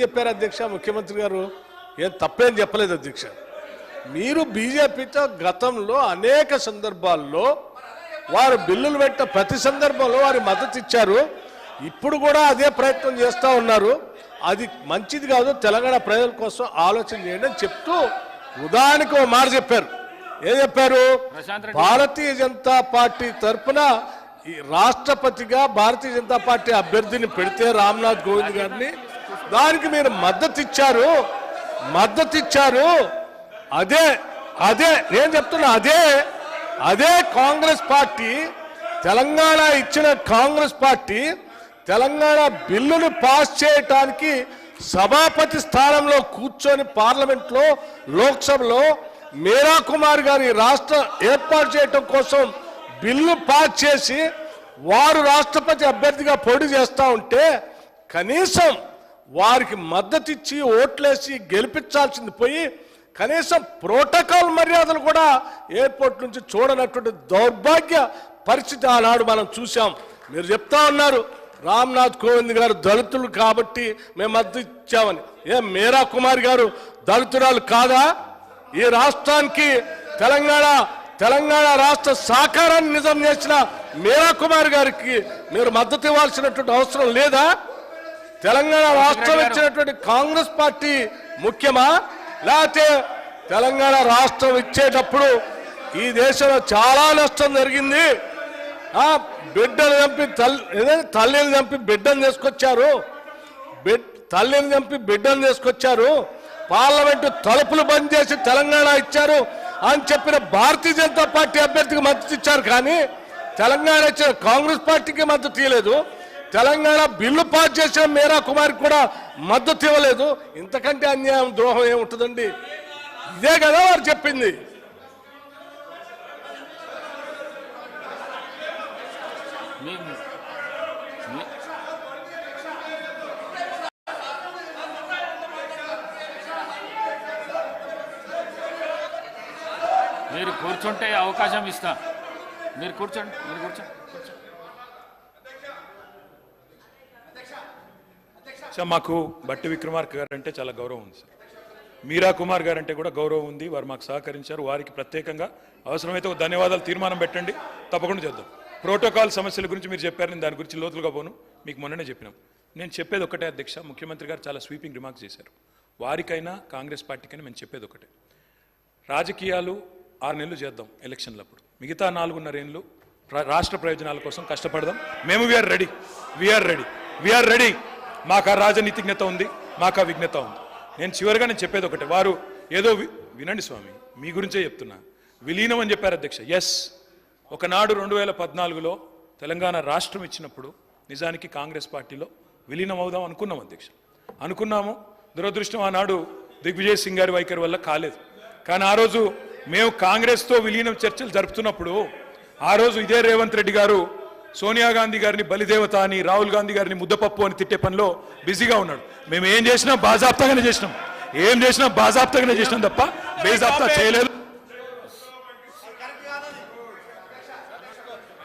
చెప్పారు అధ్యక్ష? ముఖ్యమంత్రి గారు ఏం తప్పేం చెప్పలేదు అధ్యక్ష. మీరు బీజేపీతో గతంలో అనేక సందర్భాల్లో వారు బిల్లులు పెట్టిన ప్రతి సందర్భంలో వారి మద్దతు ఇచ్చారు. ఇప్పుడు కూడా అదే ప్రయత్నం చేస్తూ ఉన్నారు. అది మంచిది కాదు తెలంగాణ ప్రజల కోసం ఆలోచన చేయండి అని చెప్తూ ఉదాహరణకు ఓ మాట చెప్పారు. ఏం చెప్పారు. భారతీయ జనతా పార్టీ తరఫున ఈ రాష్ట్రపతిగా భారతీయ జనతా పార్టీ అభ్యర్థిని పెడితే రామ్నాథ్ కోవింద్ గారిని దానికి మీరు మద్దతు ఇచ్చారు. మద్దతు ఇచ్చారు. అదే అదే నేను చెప్తున్నా అదే అదే కాంగ్రెస్ పార్టీ తెలంగాణ ఇచ్చిన కాంగ్రెస్ పార్టీ తెలంగాణ బిల్లును పాస్ చేయటానికి సభాపతి స్థానంలో కూర్చొని పార్లమెంట్లో లోక్సభలో మీరా కుమార్ గారి రాష్ట్ర ఏర్పాటు చేయటం కోసం బిల్లు పాస్ చేసి వారు రాష్ట్రపతి అభ్యర్థిగా పోటీ చేస్తూ ఉంటే కనీసం వారికి మద్దతు ఇచ్చి ఓట్లేసి గెలిపించాల్సింది పోయి కనీసం ప్రోటోకాల్ మర్యాదలు కూడా ఎయిర్పోర్ట్ నుంచి చూడనటువంటి దౌర్భాగ్య పరిస్థితి ఆనాడు మనం చూసాం మీరు చెప్తా ఉన్నారు రామ్నాథ్ కోవింద్ గారు దళితులు కాబట్టి మేము మద్దతు ఇచ్చామని. ఏ మీరా కుమార్ గారు దళితురాలు కాదా? ఈ రాష్ట్రానికి తెలంగాణ తెలంగాణ రాష్ట్ర సాకారాన్ని నిజం చేసిన మీరా కుమార్ గారికి మీరు మద్దతు ఇవ్వాల్సినటువంటి అవసరం లేదా? తెలంగాణ రాష్ట్రం ఇచ్చినటువంటి కాంగ్రెస్ పార్టీ ముఖ్యమా? లేకపోతే తెలంగాణ రాష్ట్రం ఇచ్చేటప్పుడు ఈ దేశంలో చాలా నష్టం జరిగింది. ఆ బిడ్డలు చంపి తల్లి తల్లిని చంపి బిడ్డను తీసుకొచ్చారు. తల్లిని చంపి బిడ్డను తీసుకొచ్చారు. పార్లమెంటు తలుపులు బంద్ చేసి తెలంగాణ ఇచ్చారు అని చెప్పిన భారతీయ జనతా పార్టీ అభ్యర్థికి మద్దతు ఇచ్చారు కానీ తెలంగాణ ఇచ్చిన కాంగ్రెస్ పార్టీకి మద్దతు ఇవ్వలేదు తెలంగాణ బిల్లు పాస్ చేసిన మీరా కుమార్ కూడా మద్దతు ఇవ్వలేదు. ఇంతకంటే అన్యాయం ద్రోహం ఏముంటుందండి? ఇదే కదా వారు చెప్పింది. మీరు కూర్చుంటే అవకాశం ఇస్తా. మీరు కూర్చోండి మీరు కూర్చోండి కూర్చోండి. సార్ మాకు బట్టి విక్రమార్క గారు అంటే చాలా గౌరవం ఉంది సార్. మీరా కుమార్ గారు అంటే కూడా గౌరవం ఉంది వారు మాకు సహకరించారు. వారికి ప్రత్యేకంగా అవసరమైతే ఒక ధన్యవాదాలు తీర్మానం పెట్టండి. తప్పకుండా చేద్దాం. ప్రోటోకాల్ సమస్యల గురించి మీరు చెప్పారు నేను దాని గురించి లోతులుగా పోను. మీకు మొన్ననే చెప్పినాం. నేను చెప్పేది ఒకటే అధ్యక్ష ముఖ్యమంత్రి గారు చాలా స్వీపింగ్ రిమార్క్స్ చేశారు. వారికైనా కాంగ్రెస్ పార్టీకైనా మేము చెప్పేది ఒకటే. రాజకీయాలు ఆరు నెలలు చేద్దాం ఎలక్షన్లప్పుడు. మిగతా నాలుగున్నర ఏళ్ళు రాష్ట్ర ప్రయోజనాల కోసం కష్టపడదాం. మేము we are ready. We are ready. We are ready. మాకు ఆ రాజనీతిజ్ఞత ఉంది మాకు ఆ విఘ్నత ఉంది. నేను చివరిగా నేను చెప్పేది ఒకటి వారు ఏదో వి- వినండి స్వామి మీ గురించే చెప్తున్నా. విలీనం అని చెప్పారు అధ్యక్ష. ఎస్ ఒకనాడు రెండు వేల పద్నాలుగులో తెలంగాణ రాష్ట్రం ఇచ్చినప్పుడు నిజానికి కాంగ్రెస్ పార్టీలో విలీనం అవుదాం అనుకున్నాం అధ్యక్ష. అనుకున్నాము. దురదృష్టం ఆనాడు దిగ్విజయ్ సింగ్ గారి వైఖరి వల్ల కాలేదు. కానీ ఆ రోజు మేము కాంగ్రెస్తో విలీనం చర్చలు జరుపుతున్నప్పుడు ఆ రోజు ఇదే రేవంత్ రెడ్డి గారు సోనియా గాంధీ గారిని బలిదేవత అని రాహుల్ గాంధీ గారిని ముద్దపప్పు అని తిట్టే పనిలో బిజీగా ఉన్నాడు. మేము ఏం చేసినా బాజాప్తాగానే చేసినాం. ఏం చేసినా బాజాప్తాగానే చేసినాం తప్ప బేజాప్తా చేయలేదు.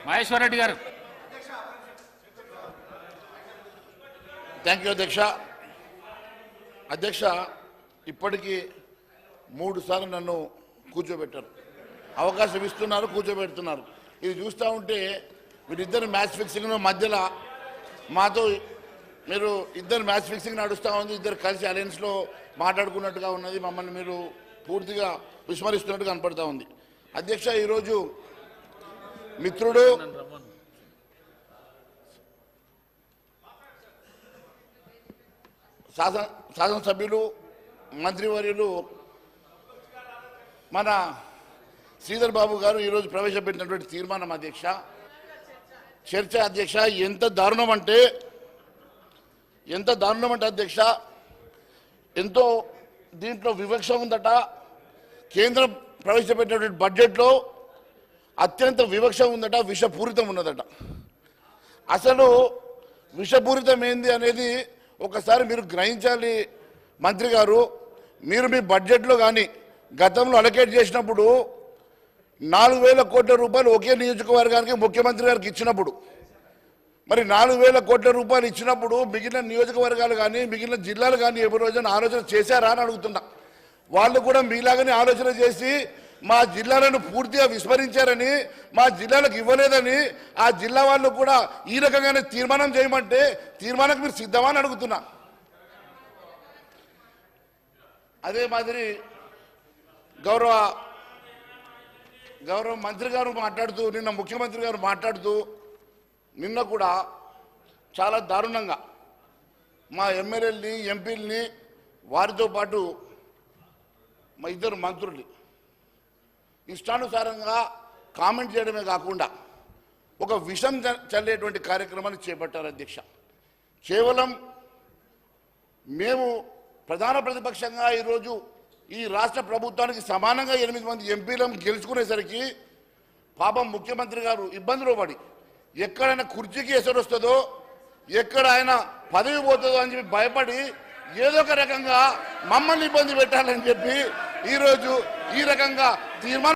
మహేశ్వర్ రెడ్డి గారు. థ్యాంక్ యూ అధ్యక్ష. అధ్యక్ష ఇప్పటికీ మూడు సార్లు నన్ను కూర్చోబెట్టారు. అవకాశం ఇస్తున్నారు కూర్చోబెడుతున్నారు. ఇది చూస్తూ ఉంటే మీరిద్దరు మ్యాచ్ ఫిక్సింగ్ మధ్యలో మాతో మీరు ఇద్దరు మ్యాచ్ ఫిక్సింగ్ నడుస్తూ ఉంది ఇద్దరు కలిసి అలయన్స్లో మాట్లాడుకున్నట్టుగా ఉన్నది మమ్మల్ని మీరు పూర్తిగా విస్మరిస్తున్నట్టు కనపడతా ఉంది. అధ్యక్ష ఈరోజు మిత్రుడు శాసన శాసనసభ్యులు మంత్రివర్యులు మన శ్రీధర్ బాబు గారు ఈరోజు ప్రవేశపెట్టినటువంటి తీర్మానం అధ్యక్ష. చర్చ అధ్యక్ష ఎంత దారుణం అంటే ఎంత దారుణం అంటే అధ్యక్ష ఎంతో దీంట్లో వివక్ష ఉందట. కేంద్రం ప్రవేశపెట్టినటువంటి బడ్జెట్లో అత్యంత వివక్ష ఉందట విషపూరితం ఉన్నదట. అసలు విషపూరితం ఏంది అనేది ఒకసారి మీరు గ్రహించాలి మంత్రి గారు. మీరు మీ బడ్జెట్లో కానీ గతంలో అలకేట్ చేసినప్పుడు నాలుగు వేల కోట్ల రూపాయలు ఒకే నియోజకవర్గానికి ముఖ్యమంత్రి గారికి ఇచ్చినప్పుడు మరి నాలుగు వేల కోట్ల రూపాయలు ఇచ్చినప్పుడు మిగిలిన నియోజకవర్గాలు కానీ మిగిలిన జిల్లాలు కానీ ఏ రోజున ఆలోచన చేశారా అని అడుగుతున్నా. వాళ్ళు కూడా మీలాగానే ఆలోచన చేసి మా జిల్లాలను పూర్తిగా విస్మరించారని మా జిల్లాలకు ఇవ్వలేదని ఆ జిల్లా వాళ్ళు కూడా ఈ రకంగానే తీర్మానం చేయమంటే తీర్మానానికి మీరు సిద్ధమా అని అడుగుతున్నా. అదే మాదిరి గౌరవ గౌరవ మంత్రి గారు మాట్లాడుతూ నిన్న ముఖ్యమంత్రి గారు మాట్లాడుతూ నిన్న కూడా చాలా దారుణంగా మా ఎమ్మెల్యేలని ఎంపీలని వారితో పాటు మా ఇద్దరు మంత్రుల్ని ఇష్టానుసారంగా కామెంట్ చేయడమే కాకుండా ఒక విషం చల్లేటువంటి కార్యక్రమాన్ని చేపట్టారు అధ్యక్ష. కేవలం మేము ప్రధాన ప్రతిపక్షంగా ఈరోజు ఈ రాష్ట్ర ప్రభుత్వానికి సమానంగా ఎనిమిది మంది ఎంపీలను గెలుచుకునేసరికి పాపం ముఖ్యమంత్రి గారు ఇబ్బందులు పడి ఎక్కడైనా కుర్చీకి ఎసరు వస్తుందో ఎక్కడ ఆయన పదవి పోతుందో అని చెప్పి భయపడి ఏదో ఒక రకంగా మమ్మల్ని ఇబ్బంది పెట్టాలని చెప్పి ఈరోజు ఈ రకంగా తీర్మానం